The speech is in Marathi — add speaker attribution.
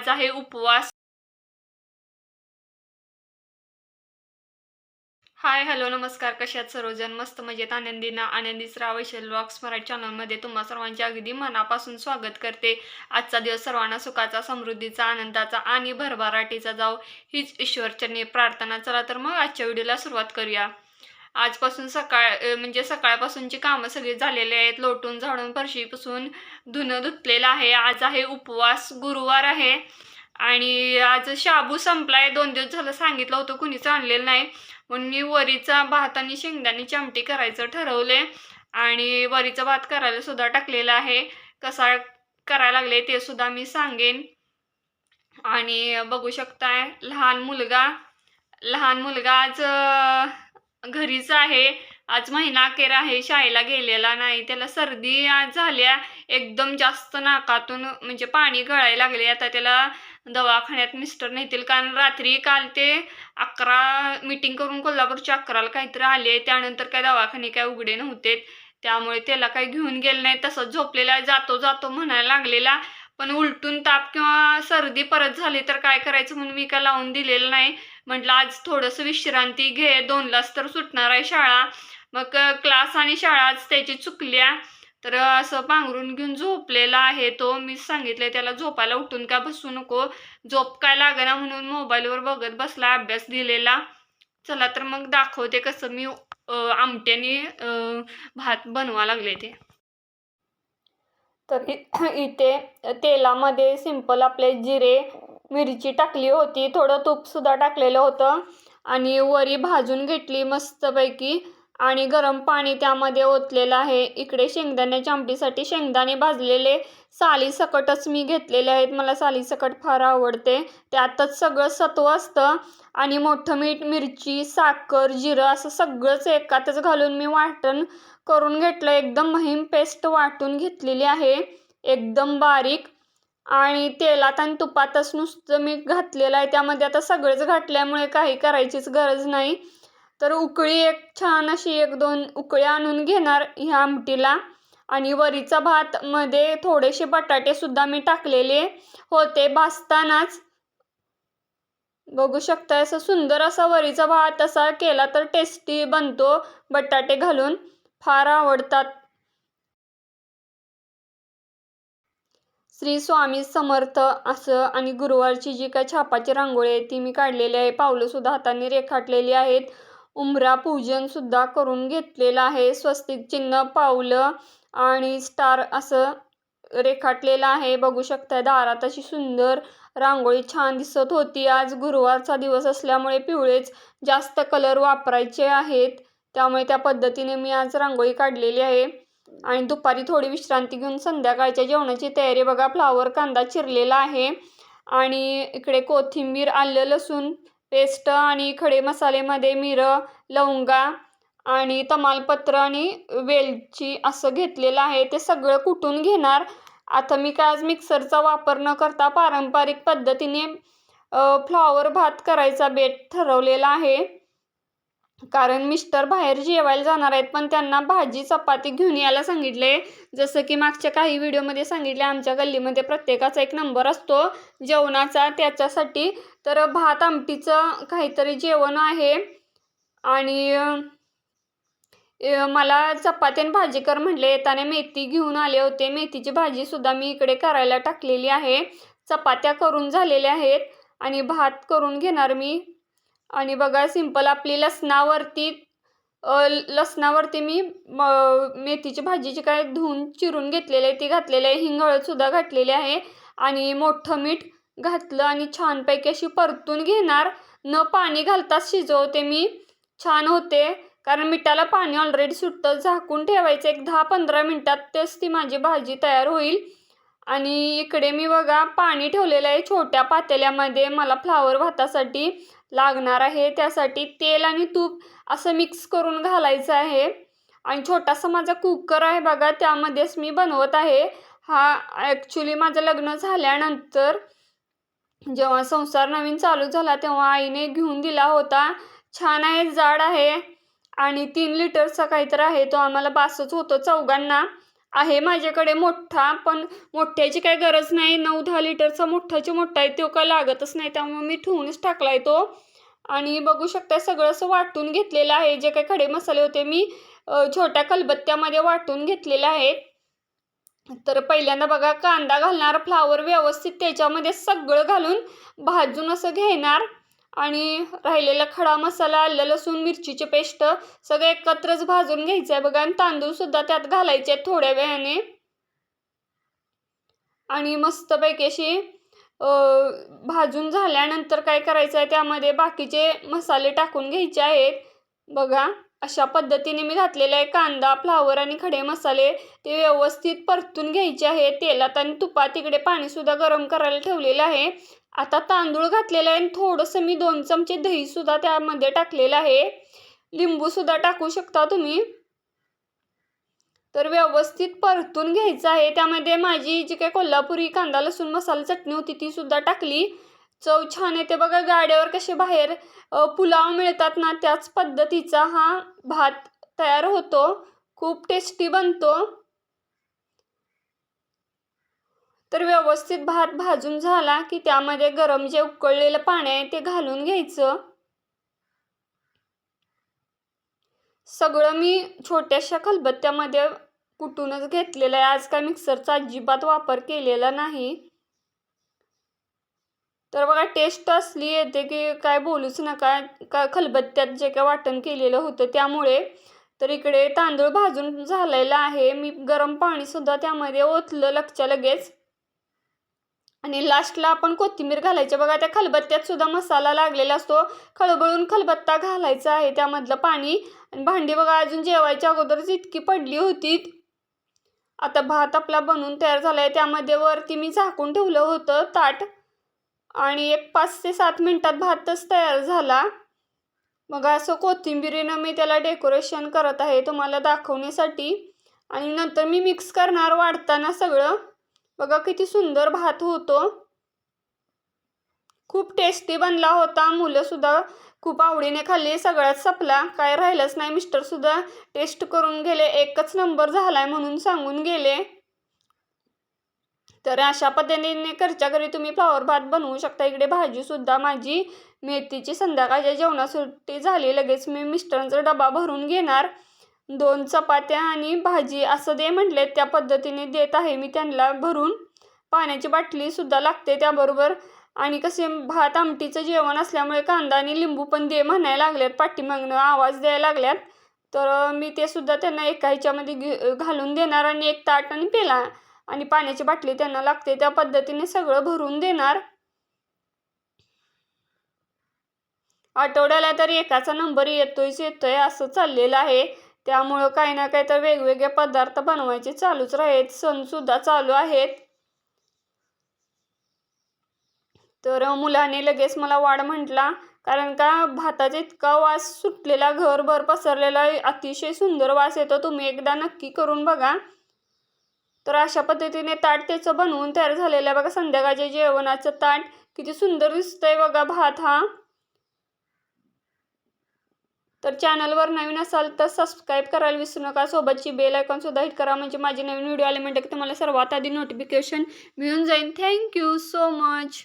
Speaker 1: आज उपवास. हाय हॅलो नमस्कार. कशात सर्वजण? मस्त मजेत आनंदीना. आनंदीच रावैशल ब्लॉग्स मराठी चॅनलमध्ये तुम्हा सर्वांचे अगदी मनापासून स्वागत करते. आजचा दिवस सर्वांना सुखाचा समृद्धीचा आनंदाचा आणि भरभराटीचा जाऊ हीच ईश्वरचरणी प्रार्थना. चला तर मग आजच्या व्हिडिओला सुरुवात करूया. आजपासून सकाळ म्हणजे सकाळपासूनची कामं सगळी झालेली आहेत. लोटून झाडून फरशीपासून धुणं धुतलेलं आहे. आज आहे उपवास गुरुवार आहे. आणि आज शाबू संपलाय. दोन दिवस झालं सांगितलं होतं कुणीच आणलेलं नाही. म्हणून मी वरीचा भात आणि शेंगदाण्याची आमटी करायचं ठरवले. आणि वरीचा भात करायला सुद्धा टाकलेला आहे. कसा करायला लागले ते सुद्धा मी सांगेन. आणि बघू शकताय लहान मुलगा लहान मुलगा आज घरीच आहे. आज महिना अखेर आहे शाळेला गेलेला नाही. त्याला सर्दी आज झाल्या एकदम जास्त नाकातून म्हणजे पाणी गळायला लागले. आता त्याला दवाखान्यात मिस्टर नेतील. कारण रात्री काल ते अकरा मीटिंग करून कोल्हापूरच्या अकराला काहीतरी आले. त्यानंतर काय दवाखाने काय उघडे नव्हते. त्यामुळे त्याला काही घेऊन गेलं नाही. तसंच झोपलेला जातो जातो म्हणायला लागलेला. पण उलटून ताप किंवा सर्दी परत झाली तर काय करायचं म्हणून मी काय लावून दिलेलं नाही. म्हटलं आज थोडंसं विश्रांती घे दोनलाच तर सुटणार आहे शाळा. मग क्लास आणि शाळा आज त्याची चुकल्या. तर असं पांघरून घेऊन झोपलेला आहे तो. मी सांगितले त्याला झोपायला उठून का बसू नको? झोप काय लागना? म्हणून मोबाईलवर बघत बसला अभ्यास दिलेला. चला तर मग दाखवते कसं मी आमट्याने भात बनवा लागले ते. तर इथे तेलामध्ये सिंपल आपले जिरे मिरची टाकली होती थोडं तूपसुद्धा टाकलेलं होतं आणि वरी भाजून घेतली मस्तपैकी आणि गरम पाणी त्यामध्ये ओतलेलं आहे. इकडे शेंगदाण्याच्या आमटीसाठी शेंगदाणे भाजलेले. साली सकटच मी घेतलेले आहेत. मला साली सकट फार आवडते. त्यातच सगळं सत्व असतं आणि मोठं मीठ मिरची साखर जिरं असं सगळंच एकातच घालून मी वाटण करून घेतलं. एकदम महीम पेस्ट वाटून घेतलेली आहे. एकदम बारीक. आणि तेलात आणि तुपातच नुसतं मी घातलेलं आहे. त्यामध्ये आता सगळंच घातल्यामुळे काही करायचीच गरज नाही. तर उकळी एक छान अशी एक दोन उकळी आणून घेणार ह्या आमटीला. आणि वरीचा भात मध्ये थोडेसे बटाटेसुद्धा मी टाकलेले होते भाजतानाच. बघू शकता असं सुंदर असा वरीचा भात असा केला तर टेस्टी बनतो बटाटे घालून. फार आवडतात. श्री स्वामी समर्थ असं आणि गुरुवारची जी काय छापाची रांगोळी आहे ती मी काढलेली आहे. पावलं सुद्धा हाताने रेखाटलेली आहेत. उंबरा पूजन सुद्धा करून घेतलेलं आहे. स्वस्तिक चिन्ह पावलं आणि स्टार असं रेखाटलेलं आहे. बघू शकताय दारात अशी सुंदर रांगोळी छान दिसत होती. आज गुरुवारचा दिवस असल्यामुळे पिवळेच जास्त कलर वापरायचे आहेत. त्यामुळे त्या पद्धतीने मी आज रांगोळी काढलेली आहे. आणि दुपारी थोडी विश्रांती घेऊन संध्याकाळच्या जेवणाची तयारी बघा. फ्लावर कांदा चिरलेला आहे आणि इकडे कोथिंबीर आलं लसूण पेस्ट आणि खडे मसालेमध्ये मिरं लवंगा आणि तमालपत्र आणि वेलची असं घेतलेलं आहे. ते सगळं कुटून घेणार? आता मी काय आज मिक्सरचा वापर न करता पारंपरिक पद्धतीने फ्लॉवर भात करायचा बेट ठरवलेला आहे. कारण मिस्टर बाहेर जेवायला जाणार आहेत पण त्यांना भाजी चपाती घेऊन यायला सांगितले. जसं की मागच्या काही व्हिडिओमध्ये सांगितले आमच्या गल्लीमध्ये प्रत्येकाचा एक नंबर असतो जेवणाचा त्याच्यासाठी तर भात आमटीचं काहीतरी जेवण आहे. आणि मला चपाती आणि भाजी कर म्हटले येताना मेथी घेऊन आले होते. मेथीची भाजीसुद्धा मी इकडे करायला टाकलेली आहे. चपात्या करून झालेल्या आहेत आणि भात करून घेणार मी. आणि बघा सिंपल आपली लसणावरती लसणावरती मी म, मेथीची भाजीची काय धुवून चिरून घेतलेली आहे ती घातलेली आहे. हिंग हळदसुद्धा घातलेली आहे. आणि मोठं मीठ घातलं आणि छानपैकी अशी परतून घेणार. न पाणी घालताच शिजवते मी. छान होते. कारण मिठाला पाणी ऑलरेडी सुटतं. झाकून ठेवायचं एक दहा पंधरा मिनटात तेच ती माझी भाजी तयार होईल. आणि इकडे मी बघा पाणी ठेवलेलं आहे छोट्या पातेल्यामध्ये मला फ्लावर भातासाठी. लागणार आहे. त्यासाठी तेल आणि तूप असं मिक्स करून घालायचं आहे. आणि छोटासा माझा कुकर आहे बघा त्यामध्येच मी बनवत आहे. हा ॲक्च्युली माझं लग्न झाल्यानंतर जेव्हा संसार नवीन चालू झाला तेव्हा आईने घेऊन दिला होता. छान आहे जाड आहे. आणि तीन लिटरचा काहीतरी आहे तो आम्हाला बासच होतो चौघांना. आहे माझ्याकडे मोठा पण मोठ्याची काही गरज नाही. नऊ दहा लिटरचा मोठाची मोठा आहे तो काय लागतच नाही. त्यामुळे मी ठेवूनच टाकला आहे तो. आणि बघू शकता सगळं असं वाटून घेतलेलं आहे. जे काही खडे मसाले होते मी छोट्या खलबत्त्यामध्ये वाटून घेतलेले आहेत. तर पहिल्यांदा बघा कांदा घालणार फ्लावर व्यवस्थित त्याच्यामध्ये सगळं घालून भाजून असं घेणार. आणि राहिलेला खडा मसाला आलं लसूण मिरचीची पेस्ट सगळं एकत्रच भाजून घ्यायचं आहे बघा. आणि तांदूळ सुद्धा त्यात घालायचे आहेत थोड्या वेळाने. आणि मस्तपैकी अशी भाजून झाल्यानंतर काय करायचं आहे त्यामध्ये बाकीचे मसाले टाकून घ्यायचे आहेत. बघा अशा पद्धतीने मी घातलेला आहे कांदा फ्लावर आणि खडे मसाले. ते व्यवस्थित परतून घ्यायचे आहे तेलात आणि तुपात इकडे पाणीसुद्धा गरम करायला ठेवलेलं आहे. आता तांदूळ घातलेला आहे आणि थोडंसं मी दोन चमचे दहीसुद्धा त्यामध्ये टाकलेलं आहे. लिंबूसुद्धा टाकू शकता तुम्ही. तर व्यवस्थित परतून घ्यायचं आहे. त्यामध्ये माझी जी काही कोल्हापुरी कांदा लसूण मसाला चटणी होती ती सुद्धा टाकली. चव छान येते बघा गाड्यावर कसे बाहेर पुलाव मिळतात ना त्याच पद्धतीचा हा भात तयार होतो. खूप टेस्टी बनतो. तर व्यवस्थित भात भाजून झाला की त्यामध्ये गरम जे उकळलेलं पाणी आहे ते घालून घ्यायचं. सगळं मी छोट्याशा खलबत्त्यामध्ये कुटूनच घेतलेलं आहे. आज काय मिक्सरचा अजिबात वापर केलेला नाही. तर बघा टेस्ट असली येते की काय बोलूच नका. का खलबत्त्यात जे काय वाटण केलेलं होतं त्यामुळे. तर इकडे तांदूळ भाजून झालेला आहे. मी गरम पाणीसुद्धा त्यामध्ये ओतलं लगच्या लगेच. आणि लास्टला आपण कोथिंबीर घालायची. बघा त्या खलबत्त्यात सुद्धा मसाला लागलेला असतो. खळबळून खलबत्ता घालायचा आहे. त्यामधलं पाणी आणि भांडी बघा अजून जेवायच्या अगोदरच इतकी पडली होती. आता भात आपला बनवून तयार झाला आहे त्यामध्ये वरती मी झाकून ठेवलं होतं ताट. आणि एक पाच ते सात मिनटात भातच तयार झाला. मग असं कोथिंबिरीनं मी त्याला डेकोरेशन करत आहे तुम्हाला दाखवण्यासाठी. आणि नंतर मी मिक्स करणार वाढताना सगळं. बघा किती सुंदर भात होतो. खूप टेस्टी बनला होता. मुलंसुद्धा खूप आवडीने खाल्ली. सगळ्यात सपला. काय राहिलंच नाही. मिस्टरसुद्धा टेस्ट करून गेले. एकच नंबर झालाय म्हणून सांगून गेले. तर अशा पद्धतीने घरच्या घरी तुम्ही फ्लावर भात बनवू शकता. इकडे भाजीसुद्धा माझी मेथीची संध्याकाळच्या जेवणासाठी झाली. लगेच मी मिस्टरांचा डबा भरून घेणार. दोन चपात्या आणि भाजी असं दे म्हटले त्या पद्धतीने देत आहे. मी त्यांना भरून पाण्याची बाटलीसुद्धा लागते त्याबरोबर. आणि कसे भात आमटीचं जेवण असल्यामुळे कांदा आणि लिंबू पण दे म्हणायला लागल्यात. पाठीमागनं आवाज द्यायला लागल्यात. तर मी ते सुद्धा त्यांना एका ह्याच्यामध्ये घे घालून देणार आणि एक ताट आणि पेला आणि पाण्याची बाटली त्यांना लागते. त्या पद्धतीने सगळं भरून देणार. आठवड्याला तर एकाचा नंबर येतोयच येतोय असं चाललेलं आहे. त्यामुळं काही ना काही तर वेगवेगळे पदार्थ बनवायचे चालूच राहत. सणसुद्धा चालू आहेत. तर मुलाने लगेच मला वाढ म्हटला कारण का भाताचा इतका वास सुटलेला घरभर पसरलेला अतिशय सुंदर वास येतो. तुम्ही एकदा नक्की करून बघा. तर अशा पद्धतीने ताट त्याचं बनवून तयार झालेलं आहे. बघा संध्याकाळच्या जेवणाचं ताट किती सुंदर दिसतंय. बघा भात हा तर चॅनलवर नवीन असाल तर सबस्क्राईब करायला विसरू नका. सोबतची बेल आयकॉनसुद्धा हिट करा. म्हणजे माझे नवीन व्हिडिओ आले म्हणजे की तुम्हाला सर्वात आधी नोटिफिकेशन मिळून जाईल थँक्यू सो मच